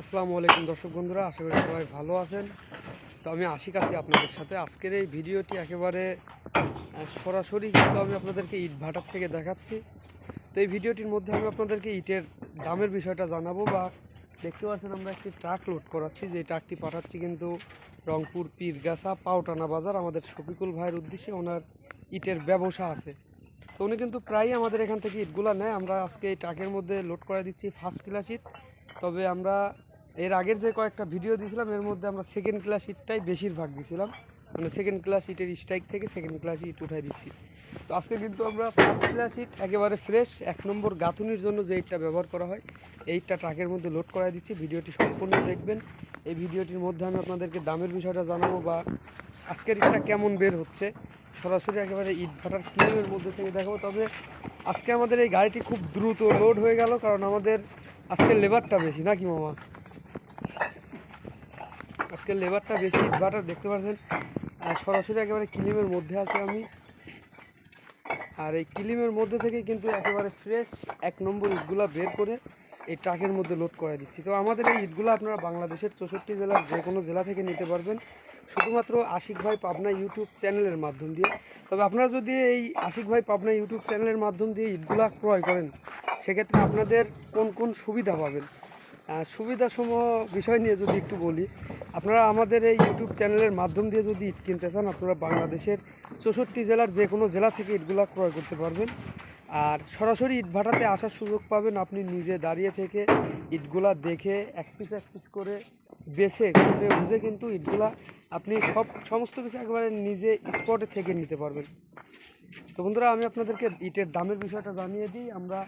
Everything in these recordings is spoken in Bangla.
আসসালামু আলাইকুম দর্শক বন্ধুরা, আশা করি সবাই ভালো আছেন। তো আমি আশিক আছি আপনাদের সাথে। আজকের এই ভিডিওটি একেবারে সরাসরি কিন্তু আমি আপনাদেরকে ইট ভাটার থেকে দেখাচ্ছি। তো এই ভিডিওটির মধ্যে আমি আপনাদেরকে ইটের দামের বিষয়টা জানাব বা দেখতে পাচ্ছেন আমরা একটি ট্রাক লোড করাচ্ছি। যে ট্রাকটি পাঠাচ্ছি কিন্তু রংপুর পীরগাছা পাউটানা বাজার, আমাদের শফিকুল ভাইয়ের উদ্দেশ্যে ওনার ইটের ব্যবসা আছে। তো উনি কিন্তু প্রায়ই আমাদের এখান থেকে ইটগুলা নেয়। আমরা আজকে এই ট্রাকের মধ্যে লোড করে দিচ্ছি ফার্স্ট ক্লাস ইট। তবে আমরা এর আগের যে কয়েকটা ভিডিও দিয়েছিলাম, এর মধ্যে আমরা সেকেন্ড ক্লাস ইটটাই বেশিরভাগ দিয়েছিলাম মানে সেকেন্ড ক্লাস ইটের স্ট্রাইক থেকে সেকেন্ড ক্লাস ইট উঠাই দিচ্ছি। তো আজকে কিন্তু আমরা ফার্স্ট ক্লাস ইট একেবারে ফ্রেশ এক নম্বর গাঁথুনির জন্য যে ইটটা ব্যবহার করা হয় এইটা ট্রাকের মধ্যে লোড করাই দিচ্ছি। ভিডিওটি সম্পূর্ণ দেখবেন। এই ভিডিওটির মধ্যে আমি আপনাদেরকে দামের বিষয়টা জানাব বা আজকের ইটটা কেমন বের হচ্ছে, সরাসরি একেবারে ইট ভাটার ক্লিমের মধ্যে থেকে দেখাবো। তবে আজকে আমাদের এই গাড়িটি খুব দ্রুত লোড হয়ে গেল, কারণ আমাদের আজকের লেবারটা বেশি, নাকি মামা? আজকের লেবারটা বেশি ভাটার দেখতে পাচ্ছেন। সরাসরি একেবারে কিলিমের মধ্যে আছে আমি। আর এই কিলিমের মধ্যে থেকে কিন্তু একেবারে ফ্রেশ এক নম্বর ইটগুলা বের করে এই ট্রাকের মধ্যে লোড করে দিচ্ছি। তো আমাদের এই ইটগুলো আপনারা বাংলাদেশের চৌষট্টি জেলার যে কোনো জেলা থেকে নিতে পারবেন। শুধুমাত্র আশিক ভাই পাবনা ইউটিউব চ্যানেলের মাধ্যম দিয়ে। তবে আপনারা যদি এই আশিক ভাই পাবনা ইউটিউব চ্যানেলের মাধ্যম দিয়ে ইটগুলা ক্রয় করেন, সেক্ষেত্রে আপনাদের কোন কোন সুবিধা পাবেন? সুবিধাসমূহ বিষয় নিয়ে যদি একটু বলি আপনারা আমাদের এই ইউটিউব চ্যানেলের মাধ্যম দিয়ে যদি ইট কিনতে চান, আপনারা বাংলাদেশের চৌষট্টি জেলার যে কোনো জেলা থেকে ইটগুলা ক্রয় করতে পারবেন। আর সরাসরি ইট ভাটাতে আসার সুযোগ পাবেন আপনি নিজে দাঁড়িয়ে থেকে ইটগুলা দেখে এক পিস এক পিস করে বেছে খুলে বুঝে কিন্তু ইটগুলা আপনি সব, সমস্ত কিছু একবারে নিজে স্পটে থেকে নিতে পারবেন। তো বন্ধুরা, আমি আপনাদেরকে ইটের দামের বিষয়টা জানিয়ে দিই। আমরা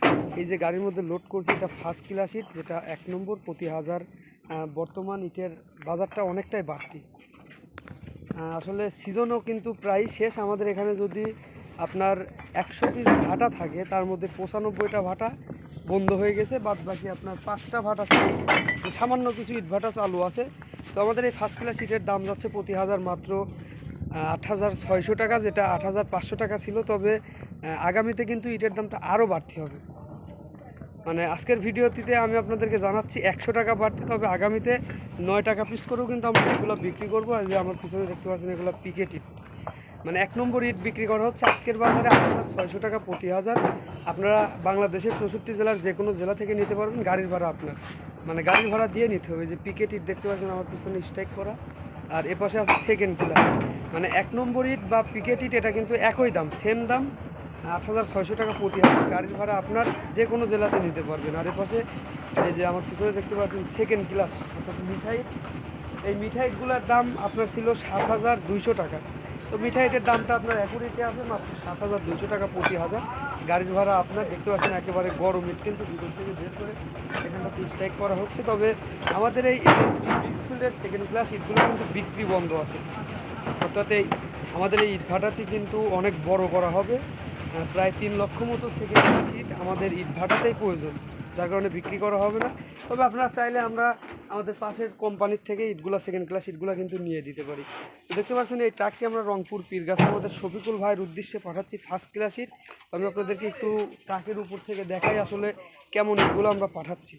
এই যে গাড়ির মধ্যে লোড করছি, এটা ফার্স্ট ক্লাস ইট, যেটা এক নম্বর প্রতি হাজার বর্তমান ইটের বাজারটা অনেকটাই বাড়তি। আসলে সিজনও কিন্তু প্রায় শেষ। আমাদের এখানে যদি আপনার একশো পিস ভাটা থাকে, তার মধ্যে পঁচানব্বইটা ভাটা বন্ধ হয়ে গেছে। বাদ বাকি আপনার পাঁচটা ভাটা। সামান্য কিছু ইট ভাটা চালু আছে। তো আমাদের এই ফার্স্ট ক্লাস ইটের দাম যাচ্ছে প্রতি হাজার মাত্র আট হাজার ছয়শো টাকা, যেটা আট হাজার পাঁচশো টাকা ছিল। তবে আগামীতে কিন্তু ইটের দামটা আরও বাড়তি হবে। মানে আজকের ভিডিওটিতে আমি আপনাদেরকে জানাচ্ছি একশো টাকা বাড়তি, তবে আগামীতে নয় টাকা পিস করেও কিন্তু আমরা এগুলো বিক্রি করব। আর যে আমার পিছনে দেখতে পাচ্ছেন এগুলো পিকেট ইট মানে এক নম্বর ইট বিক্রি করা হচ্ছে। আজকের বাজারে হাজার ছয়শো টাকা প্রতি হাজার। আপনারা বাংলাদেশের চৌষট্টি জেলার যে কোনো জেলা থেকে নিতে পারবেন গাড়ির ভাড়া আপনার। মানে গাড়ির ভাড়া দিয়ে নিতে হবে। যে পিকেট ইট দেখতে পাচ্ছেন আমার পিছনে স্ট্রাইক করা। আর এ পাশে আছে সেকেন্ড পিলার মানে এক নম্বর ইট বা পিকেট ইট, এটা কিন্তু একই দাম সেম দাম। আট হাজার ছয়শো টাকা প্রতি হাজার গাড়ির ভাড়া আপনার যে কোনো জেলাতে নিতে পারবেন। আর এ পাশে এই যে আমার পিছনে দেখতে পাচ্ছেন সেকেন্ড ক্লাস অর্থাৎ মিঠাই। এই মিঠাইগুলোর দাম আপনার ছিল সাত হাজার দুইশো টাকা। তো মিঠাইটের দামটা আপনার অ্যাকুরেটে আছে, মাত্র সাত হাজার দুইশো টাকা প্রতি হাজার। গাড়ির ভাড়া আপনার দেখতে পাচ্ছেন একেবারে গরম ইট কিন্তু দুটো থেকে বের করে এখানটাতে স্ট্রাইক করা হচ্ছে। তবে আমাদের এই ফিল্ডের সেকেন্ড ক্লাস ইটগুলো কিন্তু বিক্রি বন্ধ আছে। অর্থাৎ এই আমাদের এই ইট ভাটাটি কিন্তু অনেক বড় করা হবে। প্রায় তিন লক্ষ মতো সেকেন্ড ক্লাস ইট আমাদের ইট ভাটাতেই প্রয়োজন। যার কারণে বিক্রি করা হবে না। তবে আপনারা চাইলে আমরা আমাদের পাশের কোম্পানির থেকে ইটগুলো সেকেন্ড ক্লাস ইটগুলো কিন্তু নিয়ে দিতে পারি। দেখতে পাচ্ছেন এই ট্রাকটি আমরা রংপুর, পীরগাছা আমাদের শফিকুল ভাইয়ের উদ্দেশ্যে পাঠাচ্ছি ফার্স্ট ক্লাস ইট আমি আপনাদেরকে একটু ট্রাকের উপর থেকে দেখাই আসলে কেমন ইটগুলো আমরা পাঠাচ্ছি।